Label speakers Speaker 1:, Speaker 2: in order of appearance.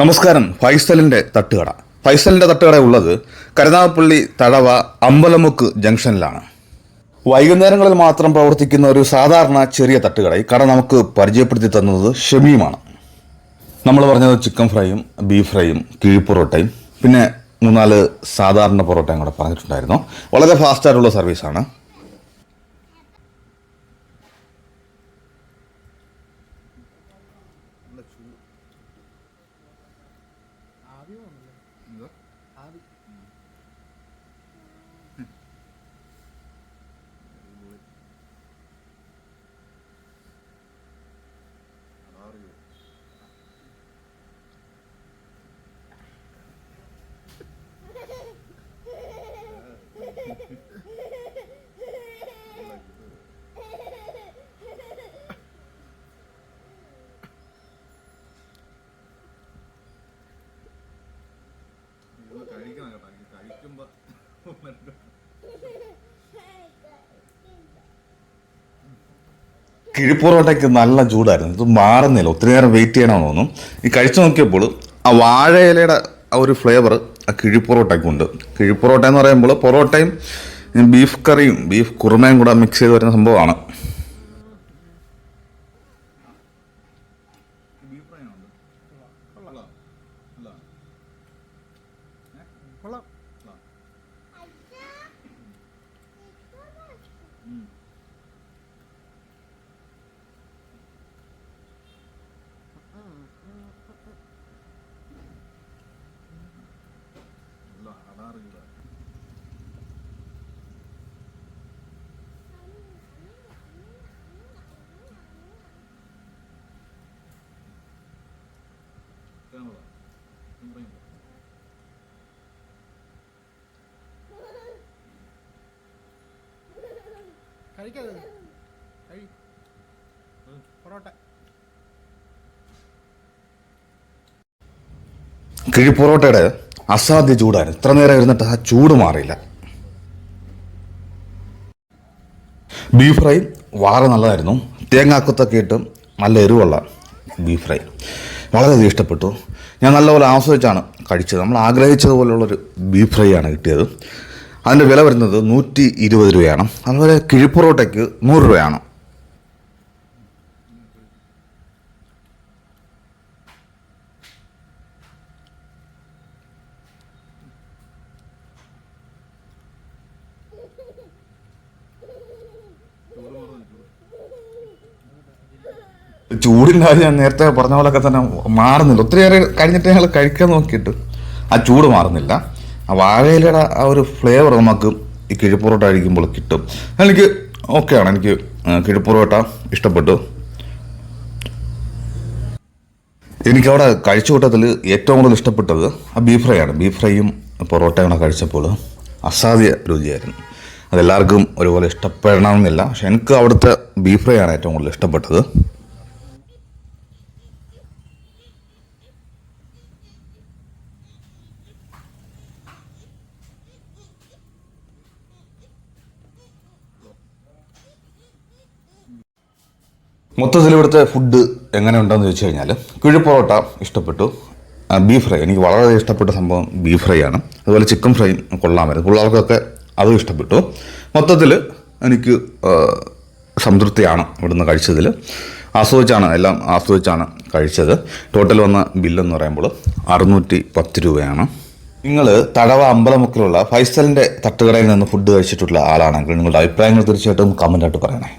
Speaker 1: നമസ്കാരം. ഫൈസലിന്റെ തട്ടുകട. ഫൈസലിന്റെ തട്ടുകട ഉള്ളത് കരുനാഗപ്പള്ളി തഴവ അമ്പലമുക്ക് ജംഗ്ഷനിലാണ്. വൈകുന്നേരങ്ങളിൽ മാത്രം പ്രവർത്തിക്കുന്ന ഒരു സാധാരണ ചെറിയ തട്ടുകട. ഈ കട നമുക്ക് പരിചയപ്പെടുത്തി തന്നത് ഷെമിയുമാണ് നമ്മൾ പറഞ്ഞത് ചിക്കൻ ഫ്രൈയും ബീഫ് ഫ്രൈയും കിഴിപ്പൊറോട്ടയും പിന്നെ മൂന്നാൽ സാധാരണ പൊറോട്ടയും കൂടെ പറഞ്ഞിട്ടുണ്ടായിരുന്നു. വളരെ ഫാസ്റ്റായിട്ടുള്ള സർവീസാണ് എന്തുവാ ആവി അറിയോ Yeah. കിഴിപ്പൊറോട്ടയ്ക്ക് നല്ല ചൂടായിരുന്നു. ഇത് മാറുന്നില്ല. ഒത്തിരി നേരം വെയിറ്റ് ചെയ്യണമെന്ന് തോന്നും ഈ കഴിച്ചു നോക്കിയപ്പോൾ ആ വാഴയിലയുടെ ആ ഒരു ഫ്ലേവർ ആ കിഴിപ്പൊറോട്ടയ്ക്കുണ്ട്. കിഴിപ്പൊറോട്ട എന്ന് പറയുമ്പോൾ പൊറോട്ടയും ബീഫ് കറിയും ബീഫ് കുറുമയും കൂടെ മിക്സ് ചെയ്ത് വരുന്ന സംഭവമാണ്. 嗯。
Speaker 2: 嗯嗯嗯，കഴിക്കത് കഴി. പൊറോട്ട.
Speaker 1: കിഴിപ്പൊറോട്ടയുടെ അസാധ്യ ചൂടായിരുന്നു ഇത്ര നേരം ഇരുന്നിട്ട് ആ ചൂട് മാറിയില്ല. ബീഫ് ഫ്രൈ വളരെ നല്ലതായിരുന്നു. തേങ്ങാക്കൊത്തൊക്കെ ഇട്ട് നല്ല എരിവുള്ള ബീഫ് ഫ്രൈ വളരെയധികം ഇഷ്ടപ്പെട്ടു. ഞാൻ നല്ലപോലെ ആസ്വദിച്ചാണ് കഴിച്ചത്. നമ്മൾ ആഗ്രഹിച്ചതുപോലുള്ളൊരു ബീഫ് ഫ്രൈ ആണ് കിട്ടിയത്. അതിന്റെ വില വരുന്നത് നൂറ്റി ഇരുപത് രൂപയാണ്. അതുപോലെ കിഴിപ്പൊറോട്ടയ്ക്ക് നൂറ് രൂപയാണ്. കാര്യം ഞാൻ നേരത്തെ പറഞ്ഞ പോലൊക്കെ തന്നെ മാറുന്നില്ല. ഒത്തിരിയേറെ കഴിഞ്ഞിട്ട് ഞങ്ങൾ കഴിക്കാൻ നോക്കിയിട്ട് ആ ചൂട് മാറുന്നില്ല. വാഴയിലയുടെ ആ ഒരു ഫ്ലേവർ നമുക്ക് ഈ കിഴിപ്പുറോട്ട കഴിക്കുമ്പോൾ കിട്ടും. എനിക്ക് ഓക്കെയാണ് എനിക്ക് കിഴിപ്പുറോട്ട ഇഷ്ടപ്പെട്ടു. എനിക്കവിടെ കഴിച്ച കൂട്ടത്തിൽ ഏറ്റവും കൂടുതൽ ഇഷ്ടപ്പെട്ടത് ആ ബീഫ് ഫ്രൈ ആണ്. ബീഫ് ഫ്രൈയും പൊറോട്ടയും കൂടെ കഴിച്ചപ്പോൾ അസാധ്യ രുചിയായിരുന്നു. അതെല്ലാവർക്കും ഒരുപോലെ ഇഷ്ടപ്പെടണമെന്നില്ല. പക്ഷെ എനിക്ക് അവിടുത്തെ ബീഫ് ഫ്രൈ ആണ് ഏറ്റവും കൂടുതൽ ഇഷ്ടപ്പെട്ടത്. മൊത്തത്തിൽ ഇവിടുത്തെ ഫുഡ് എങ്ങനെ ഉണ്ടെന്ന് ചോദിച്ചു കഴിഞ്ഞാൽ കിഴിപ്പൊറോട്ട ഇഷ്ടപ്പെട്ടു. ബീഫ് ഫ്രൈ എനിക്ക് വളരെ ഇഷ്ടപ്പെട്ട സംഭവം ബീഫ് ഫ്രൈ ആണ്. അതുപോലെ ചിക്കൻ ഫ്രൈ കൊള്ളാമായിരുന്നു പിള്ളേർക്കൊക്കെ അതും ഇഷ്ടപ്പെട്ടു. മൊത്തത്തിൽ എനിക്ക് സംതൃപ്തിയാണ് ഇവിടുന്ന് കഴിച്ചതിൽ ആസ്വദിച്ചാണ് എല്ലാം ആസ്വദിച്ചാണ് കഴിച്ചത്. ടോട്ടൽ വന്ന ബില്ലെന്ന് പറയുമ്പോൾ അറുന്നൂറ്റി പത്ത് രൂപയാണ്. നിങ്ങൾ തടവ അമ്പലമുക്കിലുള്ള ഫൈസലിന്റെ തട്ടുകടയിൽ നിന്ന് ഫുഡ് കഴിച്ചിട്ടുള്ള ആളാണെങ്കിൽ നിങ്ങളുടെ അഭിപ്രായങ്ങൾ തീർച്ചയായിട്ടും കമന്റായിട്ട് പറയണേ.